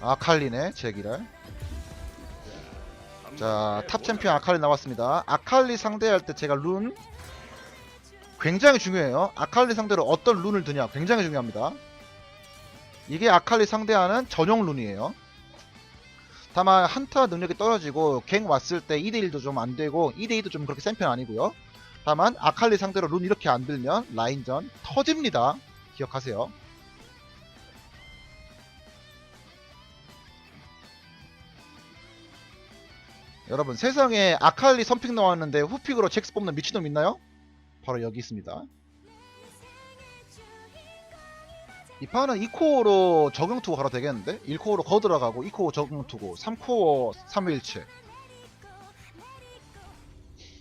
아칼리네 제기랄 자, 탑 챔피언 아칼리 나왔습니다. 아칼리 상대할 때 제가 룬 굉장히 중요해요. 아칼리 상대로 어떤 룬을 드냐 굉장히 중요합니다. 이게 아칼리 상대하는 전용 룬이에요. 다만 한타 능력이 떨어지고 갱 왔을 때 2대1도 좀 안되고 2대2도 좀 그렇게 센 편 아니고요. 다만 아칼리 상대로 룬 이렇게 안 들면 라인전 터집니다. 기억하세요. 여러분 세상에 아칼리 선픽 나왔는데 후픽으로 잭스 뽑는 미친놈 있나요? 바로 여기 있습니다. 이 판은 2코어로 적용 투고 가도 되겠는데? 1코어로 거 들어가고 2코어 적용 투고 3코어 3일체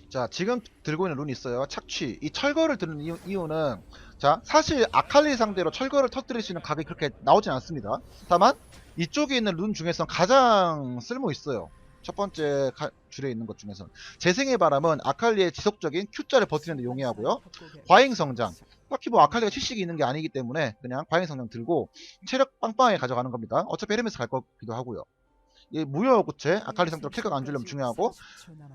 자 지금 들고 있는 룬이 있어요 착취 이 철거를 드는 이유, 이유는 자 사실 아칼리 상대로 철거를 터뜨릴 수 있는 각이 그렇게 나오진 않습니다 다만 이쪽에 있는 룬 중에선 가장 쓸모 있어요 첫 번째 가- 줄에 있는 것 중에선 재생의 바람은 아칼리의 지속적인 Q자를 버티는 데 용이하고요 과잉 성장. 딱히 뭐 아칼리가 치식이 있는 게 아니기 때문에 그냥 과잉 성장 들고 체력 빵빵하게 가져가는 겁니다. 어차피 헤르메스 갈 거기도 하고요. 이 무효 구체 아칼리 상대로 킬각 안 주려면 중요하고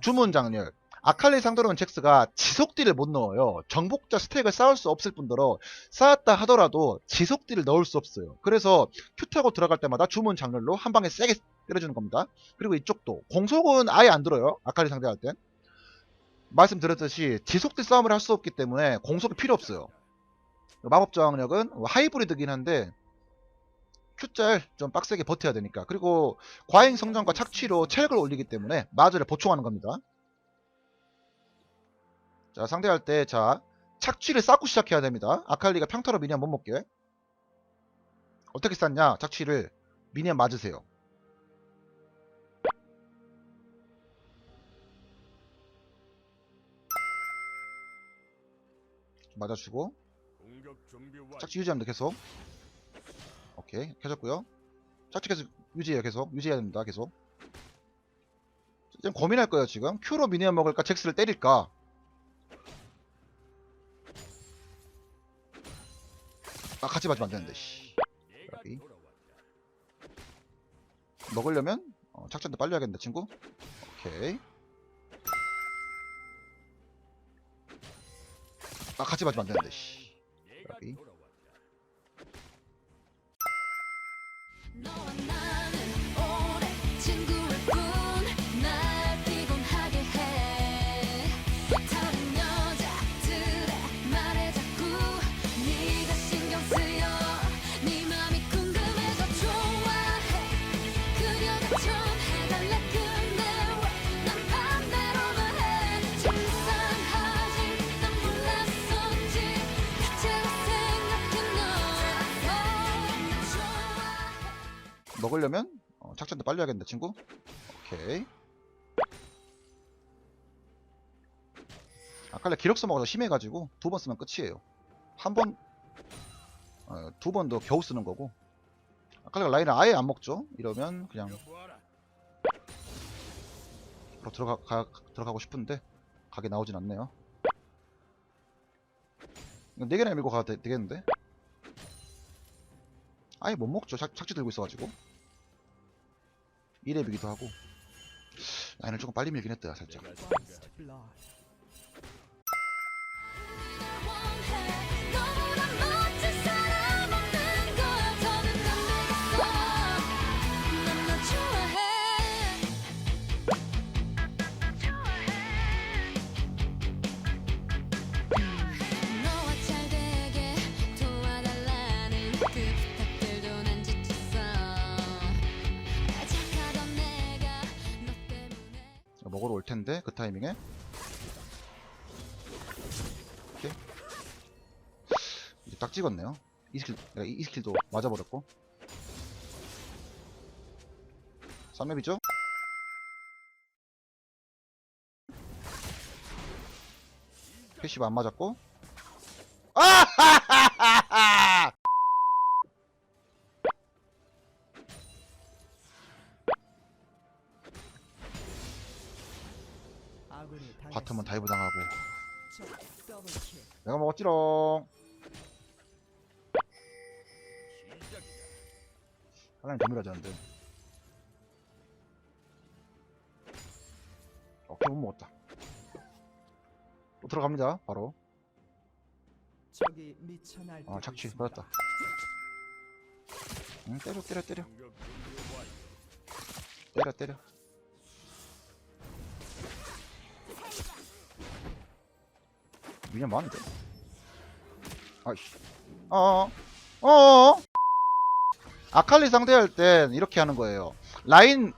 주문 장렬. 아칼리 상대로는 잭스가 지속 딜을 못 넣어요. 정복자 스택을 쌓을 수 없을 뿐더러 쌓았다 하더라도 지속 딜을 넣을 수 없어요. 그래서 큐 타고 들어갈 때마다 주문 장렬로 한 방에 세게 때려주는 겁니다. 그리고 이쪽도 공속은 아예 안 들어요. 아칼리 상대할 땐. 말씀드렸듯이 지속딜 싸움을 할 수 없기 때문에 공속이 필요 없어요. 마법 저항력은 하이브리드긴 한데 Q짤 좀 빡세게 버텨야 되니까 그리고 과잉 성장과 착취로 체력을 올리기 때문에 마저를 보충하는 겁니다. 자 상대할 때 자 착취를 쌓고 시작해야 됩니다. 아칼리가 평타로 미니언 못 먹게. 어떻게 쌓냐? 착취를 미니언 맞으세요. 맞아주고. 착취 유지합니다 계속. 오케이 켜졌고요. 착취 계속 유지해요 계속. 유지해야 됩니다 계속. 지금 고민할 거예요 지금. Q로 미니언 먹을까 잭스를 때릴까 아 같이 맞으면 안 되는데 씨. 여기. 먹으려면 어, 착전도 빨리 해야겠네 친구 오케이 아 같이 맞으면 안 되는데 씨. 여기. 너와 나 먹으려면 어, 착전도 빨리 해야겠네 친구? 오케이. 아까 기록서 먹어서 심해가지고 두 번 쓰면 끝이에요. 한번 어, 두 번도 겨우 쓰는 거고. 아까 라인을 아예 안 먹죠? 이러면 그냥 바로 들어가 가, 들어가고 싶은데 가게 나오진 않네요. 네 개나 밀고 가도 되, 되겠는데? 아예 못 먹죠. 착, 착지 들고 있어가지고 1렙이기도 하고. 라인을 조금 빨리 밀긴 했다 살짝 먹으러 올 텐데 그 타이밍에. 오케이. 이제 딱 찍었네요. 이 스킬 내가 이, 이 스킬도 맞아버렸고. 3렙이죠? 패시브 안 맞았고. 아하하하하 하나는 더 밀어졌는데. 어깨 못 먹었다. 또 들어갑니다 바로. 아 착취 받았다. 응 때려 때려 때려. 때려 때려. 미녀 많은데? 아이씨. 어어어어. 아칼리 상대할 땐 이렇게 하는 거예요. 라인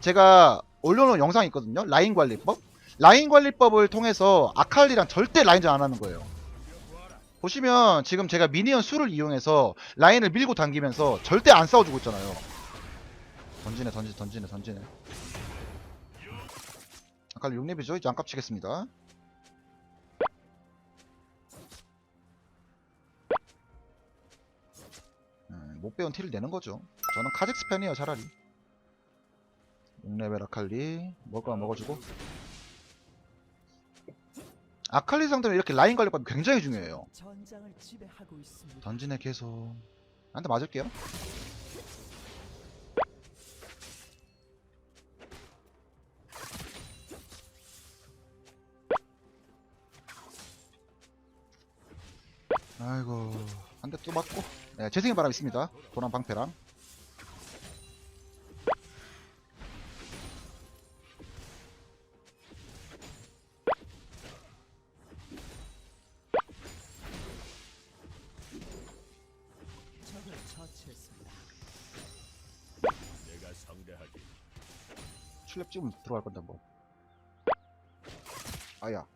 제가 올려놓은 영상이 있거든요. 라인 관리법? 라인 관리법을 통해서 아칼리랑 절대 라인전 안 하는 거예요. 보시면 지금 제가 미니언 수를 이용해서 라인을 밀고 당기면서 절대 안 싸워주고 있잖아요. 던지네 던지네 던지네 던지네. 아칼리 6렙이죠? 이제 안 깝치겠습니다 못 배운 티를 내는 거죠. 저는 카젝스 팬이에요 차라리. 6레벨 아칼리 먹을 거 먹어주고. 아칼리 상대는 이렇게 라인 관리법이 굉장히 중요해요. 던지네 계속. 한 대 맞을게요. 아이고 한 대 또 맞고. 네, 재생의 바람 있습니다. 도란 방패랑. 출랩 찍으면 들어갈 건데 뭐 아야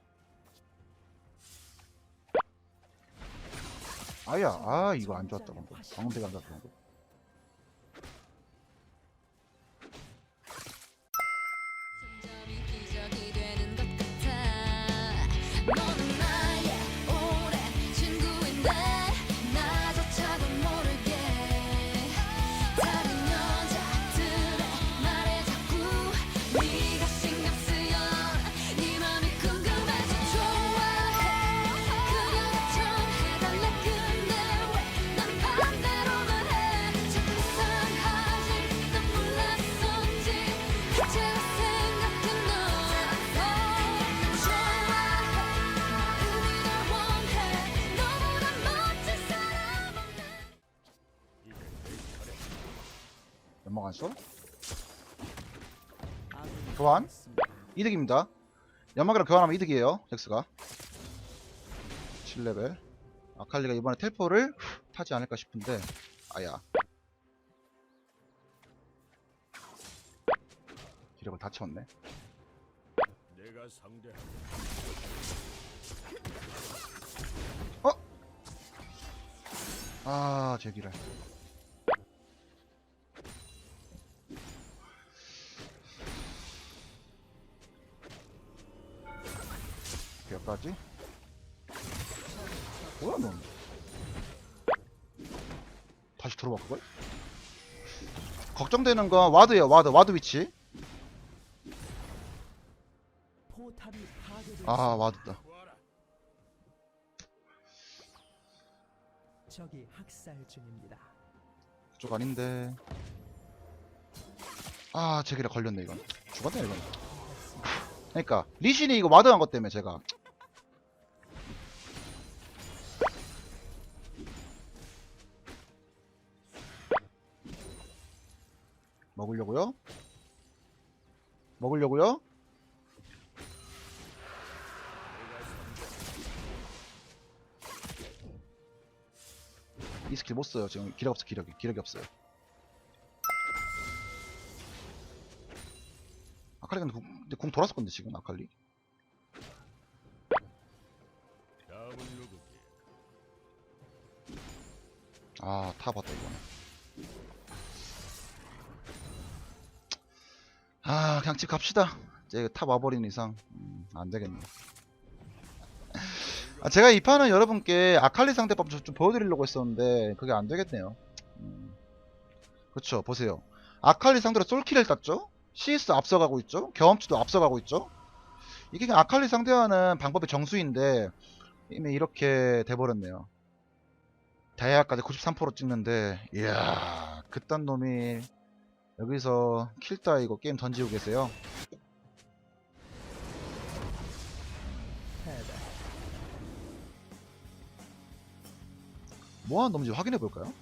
아야 아 이거 안 좋았다 방금. 방대가 안 좋았다 방금. 점점이 기적이 되는 것 같아. 너는 교환? 이득입니다. 연막이랑 교환하면 이득이에요 잭스가. 7레벨. 아칼리가 이번에 텔포를 타지 않을까 싶은데 아야. 기력을 다 채웠네. 상대하기 아 제기를 다시 들어봐 그걸? 걱정되는 건 와드예요 와드. 와드 위치. 아 와드다. 적이 학살 중입니다. 그쪽 아닌데. 아 제기를 걸렸네 이건. 죽었네 이건. 그러니까 리신이 이거 와드한 것 때문에 제가 먹으려고요? 먹으려고요? 이 스킬 못 써요 지금 기력 없어 기력이 기력이 없어요 아칼리 근데 궁, 근데 궁 돌았을 건데 지금 아칼리 다음은 누구지 아, 타 봤다, 이거는. 아, 그냥 집 갑시다. 이제 타 와버린 이상, 음, 안 되겠네. 아, 제가 이 판은 여러분께 아칼리 상대법 좀, 좀 보여드리려고 했었는데, 그게 안 되겠네요. 음. 그쵸, 보세요. 아칼리 상대로 솔킬을 땄죠? CS 앞서가고 있죠? 경험치도 앞서가고 있죠? 이게 그냥 아칼리 상대하는 방법의 정수인데, 이미 이렇게 돼버렸네요. 다이아까지 93% 찍는데 이야 그딴 놈이 여기서 킬다 이거 게임 던지고 계세요 뭐하는 놈인지 확인해 볼까요?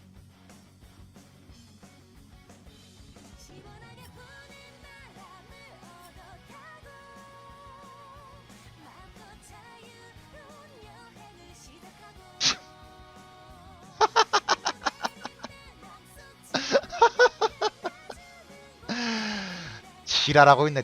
지랄하고 있네.